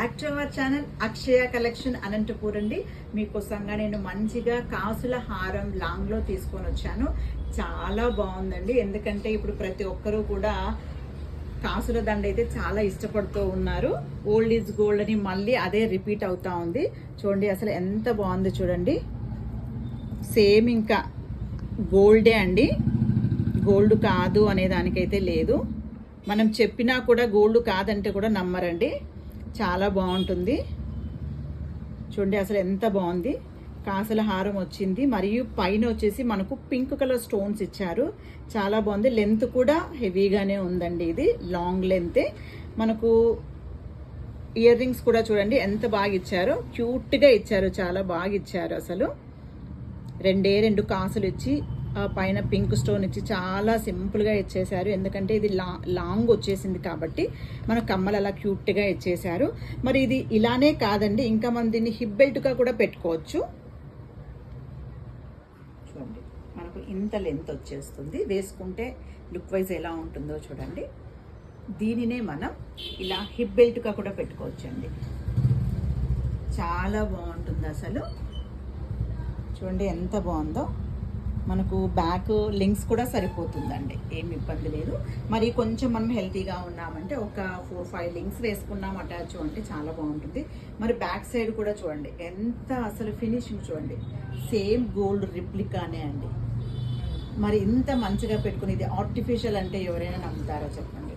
Back to our channel Akshaya collection Anantapur అండి. మీకోసంగా నేను మంచిగా కాసుల హారం లాంగ్లో తీసుకొని వచ్చాను. చాలా బాగుందండి. ఎందుకంటే ఇప్పుడు ప్రతి ఒక్కరూ కూడా కాసుల దండ అయితే చాలా ఇష్టపడుతూ ఉన్నారు. ఓల్డ్ ఈజ్ గోల్డ్ అని మళ్ళీ అదే రిపీట్ అవుతా ఉంది. చూడండి అసలు ఎంత బాగుంది చూడండి. సేమ్ ఇంకా గోల్డే అండి. గోల్డ్ కాదు అనే దానికైతే లేదు. మనం చెప్పినా కూడా గోల్డ్ కాదంటే కూడా నమ్మరండి. చాలా బాగుంటుంది. చూడండి అసలు ఎంత బాగుంది. కాసల హారం వచ్చింది. మరియు పైన వచ్చేసి మనకు పింక్ కలర్ స్టోన్స్ ఇచ్చారు. చాలా బాగుంది. లెంత్ కూడా హెవీగానే ఉందండి ఇది. లాంగ్ లెంతే. మనకు ఇయర్ రింగ్స్ కూడా చూడండి ఎంత బాగా ఇచ్చారో. క్యూట్గా ఇచ్చారు. చాలా బాగా ఇచ్చారు అసలు. రెండే రెండు కాసులు ఇచ్చి పైన పింక్ స్టోన్ ఇచ్చి చాలా సింపుల్గా ఇచ్చేశారు. ఎందుకంటే ఇది లా లాంగ్ వచ్చేసింది కాబట్టి మన కమ్మలు అలా క్యూట్గా ఇచ్చేశారు. మరి ఇది ఇలానే కాదండి ఇంకా మనం దీన్ని హిప్ బెల్ట్గా కూడా పెట్టుకోవచ్చు. చూడండి మనకు ఇంత లెంత్ వచ్చేస్తుంది. వేసుకుంటే లుక్ వైజ్ ఎలా ఉంటుందో చూడండి. దీనినే మనం ఇలా హిప్ బెల్ట్గా కూడా పెట్టుకోవచ్చండి. చాలా బాగుంటుంది అసలు. చూడండి ఎంత బాగుందో. మనకు బ్యాక్ లింక్స్ కూడా సరిపోతుందండి. ఏం ఇబ్బంది లేదు. మరి కొంచెం మనం హెల్తీగా ఉన్నామంటే ఒక ఫోర్ ఫైవ్ లింక్స్ వేసుకున్నాం అటాచ్ అంటే చాలా బాగుంటుంది. మరి బ్యాక్ సైడ్ కూడా చూడండి. ఎంత అసలు ఫినిషింగ్ చూడండి. సేమ్ గోల్డ్ రిప్లికానే అండి. మరి ఇంత మంచిగా పెట్టుకుని ఇది ఆర్టిఫిషియల్ అంటే ఎవరైనా నమ్ముతారా చెప్పండి.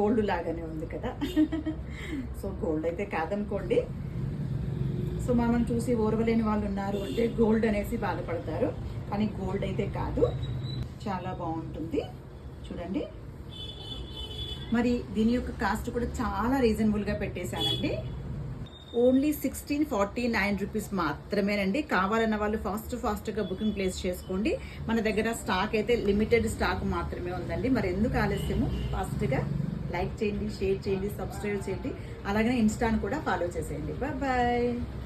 గోల్డ్ లాగానే ఉంది కదా. సో గోల్డ్ అయితే కాదనుకోండి. సో మనం చూసి ఓర్వలేని వాళ్ళు ఉన్నారు అంటే గోల్డ్ అనేసి బాధపడతారు. కానీ గోల్డ్ అయితే కాదు. చాలా బాగుంటుంది. చూడండి. మరి దీని యొక్క కాస్ట్ కూడా చాలా రీజనబుల్గా పెట్టేశానండి only sixteen forty nine rupees మాత్రమేనండి. కావాలన్న వాళ్ళు ఫాస్ట్ ఫాస్ట్గా బుకింగ్ ప్లేస్ చేసుకోండి. మన దగ్గర స్టాక్ అయితే లిమిటెడ్ స్టాక్ మాత్రమే ఉందండి. మరి ఎందుకు ఆలస్యము? ఫాస్ట్గా లైక్ చేయండి షేర్ చేయండి సబ్స్క్రైబ్ చేయండి. అలాగే ఇన్స్టాను కూడా ఫాలో చేసేయండి. బాయ్